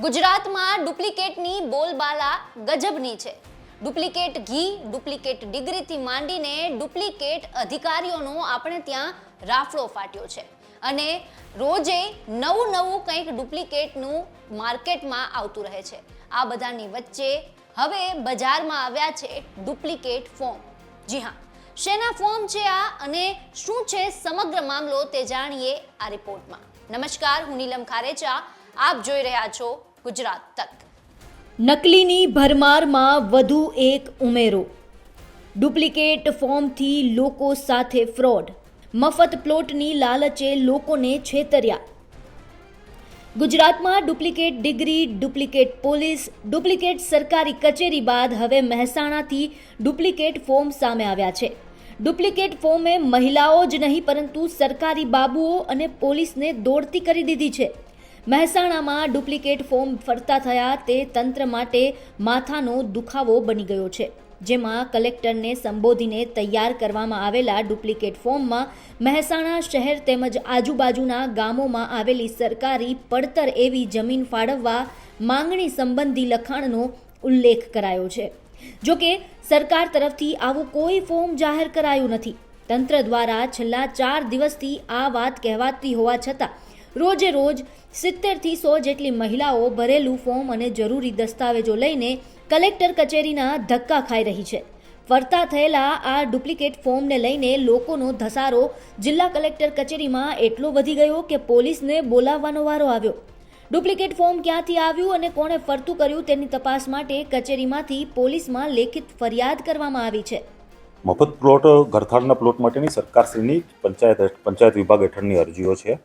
ગુજરાતમાં ડુપ્લિકેટની બોલબાલા ગજબની છે. ડુપ્લિકેટ ઘી, ડુપ્લિકેટ ડિગ્રીથી માંડીને ડુપ્લિકેટ અધિકારીઓનો આપણે ત્યાં રાફડો ફાટ્યો છે. અને રોજે નવું નવું કંઈક ડુપ્લિકેટનું માર્કેટમાં આવતું રહે છે. આ બધાની વચ્ચે હવે બજારમાં આવ્યા છે ડુપ્લિકેટ ફોર્મ. જી હા, શેના ફોર્મ છે આ અને શું છે સમગ્ર મામલો તે જાણીએ આ રિપોર્ટમાં. નમસ્કાર, હું નીલમ ખારેચા આપ જોઈ રહ્યા છો ગુજરાત તક. નકલીની ભરમારમાં વધુ એક ઉમેરો. ડુપ્લિકેટ ફોર્મથી લોકો સાથે ફ્રોડ. મફત પ્લોટની લાલચે લોકોને છેતર્યા. ગુજરાતમાં duplicate degree, duplicate police, duplicate સરકારી કચેરી બાદ હવે મહેસાણાથી ડુપ્લિકેટ ફોર્મ સામે આવ્યા છે. ડુપ્લિકેટ ફોર્મે મહિલાઓ જ નહીં, પરંતુ સરકારી બાબુઓ અને પોલીસને દોડતી કરી દીધી છે. મહેસાણામાં ડુપ્લિકેટ ફોર્મ ફરતા થયા તે તંત્ર માટે માથાનો દુખાવો બની ગયો છે. જેમાં કલેક્ટરને સંબોધીને તૈયાર કરવામાં આવેલા ડુપ્લિકેટ ફોર્મમાં મહેસાણા શહેર તેમજ આજુબાજુના ગામોમાં આવેલી સરકારી પડતર એવી જમીન ફાળવવા માંગણી સંબંધી લખાણનો ઉલ્લેખ કરાયો છે. જો કે સરકાર તરફથી આવું કોઈ ફોર્મ જાહેર કરાયું નથી. તંત્ર દ્વારા છેલ્લા ચાર દિવસથી આ વાત કહેવાતી હોવા છતાં રોજે રોજ સિત્તેરથી સો જેટલી મહિલાઓ ભરેલું ફોર્મ અને જરૂરી દસ્તાવેજો લઈને કલેક્ટર કચેરીના ધક્કા ખાઈ રહી છે. ફરતા થયેલા આ ડુપ્લિકેટ ફોર્મને લઈને લોકોનો ધસારો જિલ્લા કલેક્ટર કચેરીમાં એટલો વધી ગયો કે પોલીસને બોલાવવાનો વારો આવ્યો. ડુપ્લિકેટ ફોર્મ ક્યાંથી આવ્યું અને કોણે ફરતું કર્યું તેની તપાસ માટે કચેરીમાંથી પોલીસમાં લેખિત ફરિયાદ કરવામાં આવી છે. મફત પ્લોટ ગરથાળના પ્લોટ માટેની સરકારશ્રીની પંચાયત પંચાયત વિભાગ હેઠળની અરજીઓ છે.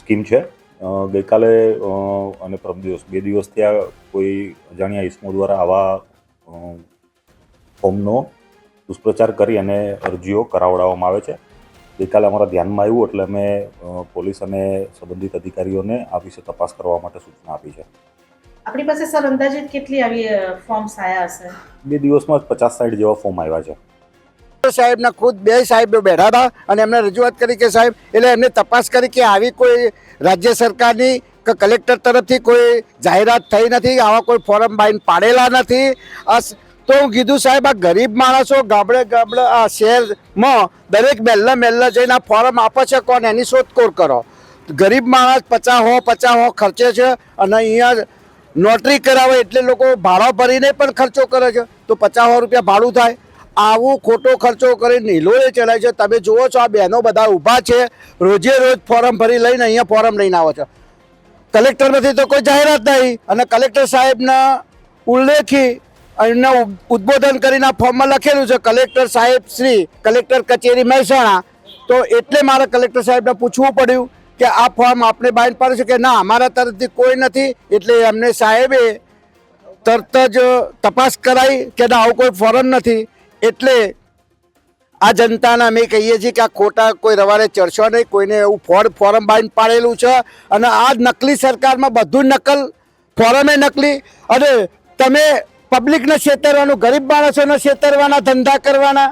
સ્કીમ છે. ગઈકાલે અને પરમ દિવસ બે દિવસથી આ કોઈ અજાણ્યા ઇસમો દ્વારા આવા ફોર્મનો દુષ્પ્રચાર કરી અને અરજીઓ કરાવડાવવામાં આવે છે. ગઈકાલે અમારા ધ્યાનમાં આવ્યું એટલે અમે પોલીસ અને સંબંધિત અધિકારીઓને આ વિશે તપાસ કરવા માટે સૂચના આપી છે. આપણી પાસે સર અંદાજિત કેટલી આવી ફોર્મ્સ આવ્યા હશે? બે દિવસમાં જ પચાસ સાઈઠ જેવા ફોર્મ આવ્યા છે. સાહેબના ખુદ બે સાહેબો બેઠા હતા અને એમને રજૂઆત કરી કે સાહેબ, એટલે એમને તપાસ કરી કે આવી કોઈ રાજ્ય સરકારની કે કલેક્ટર તરફથી કોઈ જાહેરાત થઈ નથી, આવા કોઈ ફોરમ બાઈન પાડેલા નથી. તો હું કીધું, સાહેબ, આ ગરીબ માણસો ગામડે ગામડે આ શહેરમાં દરેક મહેલા મહેલા જઈને આ ફોરમ આપે છે, કોણ? એની શોધખોળ કરો. ગરીબ માણસ પચાસ હો પચાસ હો ખર્ચે છે અને અહીંયા નોટરી કરાવે એટલે લોકો ભાડા ભરીને પણ ખર્ચો કરે છે. તો પચાસ રૂપિયા ભાડું થાય. આવું ખોટો ખર્ચો કરી નીલોએ ચલાય છે. તમે જુઓ છો આ બહેનો બધા ઊભા છે. રોજે રોજ ફોરમ ભરી લઈને અહીંયા ફોરમ લઈને આવો છો. કલેક્ટર કલેક્ટરમાંથી તો કોઈ જાહેરાત નહીં. અને કલેક્ટર સાહેબના ઉલ્લેખી એમના ઉદ- ઉદ્બોધન કરીને ફોર્મમાં લખેલું છે, કલેક્ટર સાહેબ શ્રી, કલેક્ટર કચેરી મહેસાણા. તો એટલે મારે કલેક્ટર સાહેબને પૂછવું પડ્યું કે આ ફોર્મ આપણે બાઇન્ડ પાડે છે કે ના? અમારા તરફથી કોઈ નથી. એટલે એમને સાહેબે તરત જ તપાસ કરાઈ કે ના, આવું કોઈ ફોરમ નથી. એટલે આ જનતાના અમે કહીએ છીએ કે આ ખોટા કોઈ રવાડે ચડશો નહીં, કોઈને એવું ફોર ફોરમ બાંધ પાડેલું છે અને આ નકલી સરકારમાં બધું નકલ ફોરમે નકલી. અને તમે પબ્લિકને છેતરવાનું, ગરીબ માણસોને છેતરવાના, ધંધા કરવાના,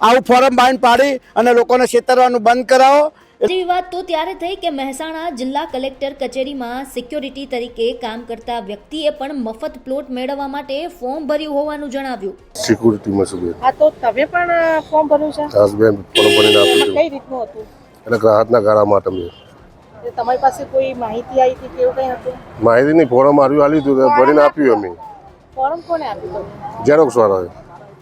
આવું ફોરમ બાંધ પાડી અને લોકોને છેતરવાનું બંધ કરાવો. ત્રીજી વાત તો ત્યારે થઈ કે મહેસાણા જિલ્લા કલેક્ટર કચેરીમાં સિક્યોરિટી તરીકે કામ કરતા વ્યક્તિએ પણ મફત પ્લોટ મેળવવા માટે ફોર્મ ભર્યું હોવાનું જણાવ્યું. સિક્યુરિટીમાં શું હા તો તમે પણ ફોર્મ ભર્યું છે? ખાસ બેન ફોર્મ ભરીને આપ્યું કઈ રીતનું હતું? એટલે ગ્રાહકના ગાળા માટે મેં તમારી પાસે કોઈ માહિતી આવી હતી કે એવું કંઈ હતું? માહિતી નહીં ફોર્મ આવ્યું આલી હતું ભરીને આપ્યું અમે. ફોર્મ કોને આપ્યું ઝેરોક્સ વાળાએ.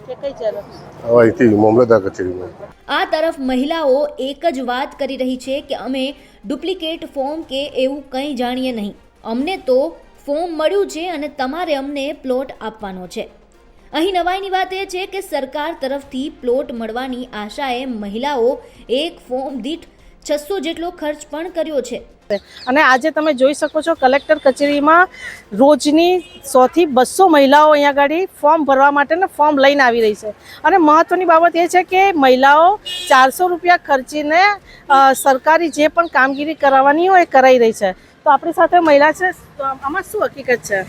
અહીંથી મામલતદાર કચેરીમાં. આ તરફ મહિલાઓ એક જ વાત કરી રહી છે કે અમે ડુપ્લિકેટ ફોર્મ કે એવું કંઈ જાણીએ નહીં. અમને તો ફોર્મ મળ્યું છે અને તમારે અમને પ્લોટ આપવાનો છે. અહીં નવાઈની વાત એ છે કે સરકાર તરફથી પ્લોટ મળવાની આશાએ મહિલાઓ એક ફોર્મ દીઠ છસો જેટલો ખર્ચ પણ કર્યો છે. અને આજે તમે જોઈ શકો છો કલેક્ટર કચેરીમાં રોજની સોથી બસો મહિલાઓ અહીંયા આગળ ફોર્મ ભરવા માટેને ફોર્મ લઈને આવી રહી છે. અને મહત્વની બાબત એ છે કે મહિલાઓ ચારસો રૂપિયા ખર્ચીને સરકારી જે પણ કામગીરી કરાવવાની હોય એ કરાવી રહી છે. તો આપણી સાથે મહિલા છે. તો આમાં શું હકીકત છે?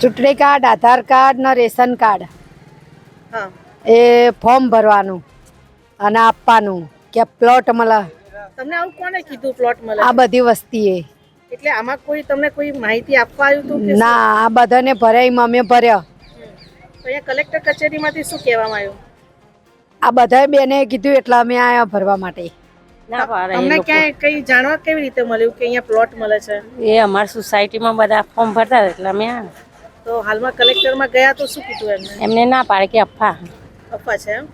ચૂંટણી કાર્ડ આધાર કાર્ડ ને રેશન કાર્ડ. હા. એ ફોર્મ ભરવાનું અને આપવાનું કે પ્લોટ મળે તમને આવું કોને કીધું પ્લોટ મળે? આ બધી વસ્તીએ. એટલે આમાં કોઈ તમને કોઈ માહિતી આપવા આવ્યું હતું ના આ બધાને ભરાય અમે ભર્યા. તો અહીંયા કલેક્ટર કચેરીમાંથી શું કહેવામાં આવ્યું? આ બધા બેને કીધું એટલે અમે આયા ભરવા માટે. ના તમને ક્યાંય કઈ જાણવા કેવી રીતે મળ્યું કે અહીંયા પ્લોટ મળે છે? એ અમારી સોસાયટીમાં બધા ફોર્મ ભરતા હતા એટલે અમે આવ્યા. તો હાલમાં કલેક્ટરમાં ગયા તો શું કીધું એમને? એમને ના પાડે કે અફા અફવા છે એમ?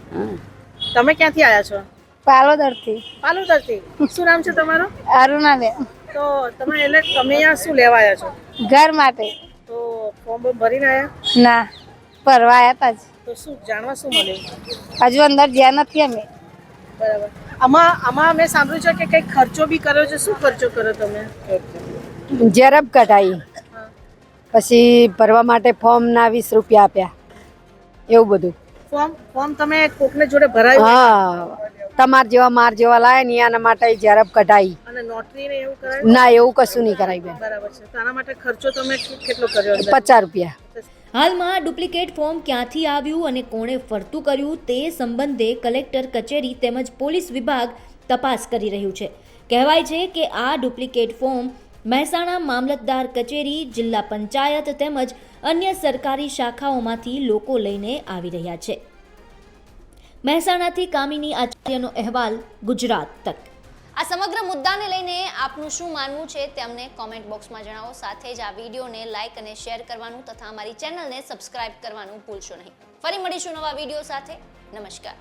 તમે ક્યાંથી આવ્યા છો? પાલોદરથી. પાલોદરથી. શું નામ છે તમારું? અરુણાબેન. તો તમે એટલે તમે અહીંયા શું લેવા આવ્યા છો? ઘર માટે. તો ફોર્મ ભરીને આવ્યા ના ભરવા આવ્યા હતા જ. તો શું જાણવા શું મળ્યું? હજુ અંદર ગયા નથી અમે. બરાબર. આમાં આમાં મેં સાંભળ્યું છે કે કંઈક ખર્ચો બી કર્યો છે. શું ખર્ચો કર્યો તમે? ઝેરબ કઢાઈ. પછી ભરવા માટે ફોર્મ ના વીસ રૂપિયા આપ્યા. એવું બધું. ફોર્મ ફોર્મ તમે કોકને જોડે ભરાયું? હા. તમાર જેવા માર જેવા લાયા ને એના માટે ઝેરબ કઢાઈ. અને નોટરી ને એવું કરાયું? ના એવું કશું નહીં કરાય બેન. બરાબર છે. તો માટે ખર્ચો તમે કેટલો કર્યો અંદર? પચાસ રૂપિયા. હાલમાં ડુપ્લિકેટ ફોર્મ ક્યાંથી આવ્યું અને કોણે ફરતું કર્યું તે સંબંધે કલેક્ટર કચેરી તેમજ પોલીસ વિભાગ તપાસ કરી રહ્યું છે. કહેવાય છે કે આ ડુપ્લિકેટ ફોર્મ મહેસાણા મામલતદાર કચેરી જિલ્લા પંચાયત તેમજ અન્ય સરકારી શાખાઓમાંથી લોકો લઈને આવી રહ્યા છે. મહેસાણાથી કામિની આચાર્યનો અહેવાલ ગુજરાત તક. આ સમગ્ર મુદ્દાને લઈને આપનું શું માનવું છે તે અમને કોમેન્ટ બોક્સમાં જણાવો. સાથે જ આ વિડીયોને લાઇક અને શેર કરવાનું તથા અમારી ચેનલને સબસ્ક્રાઇબ કરવાનું ભૂલશો નહીં. ફરી મળીશું નવા વીડિયો સાથે. નમસ્કાર.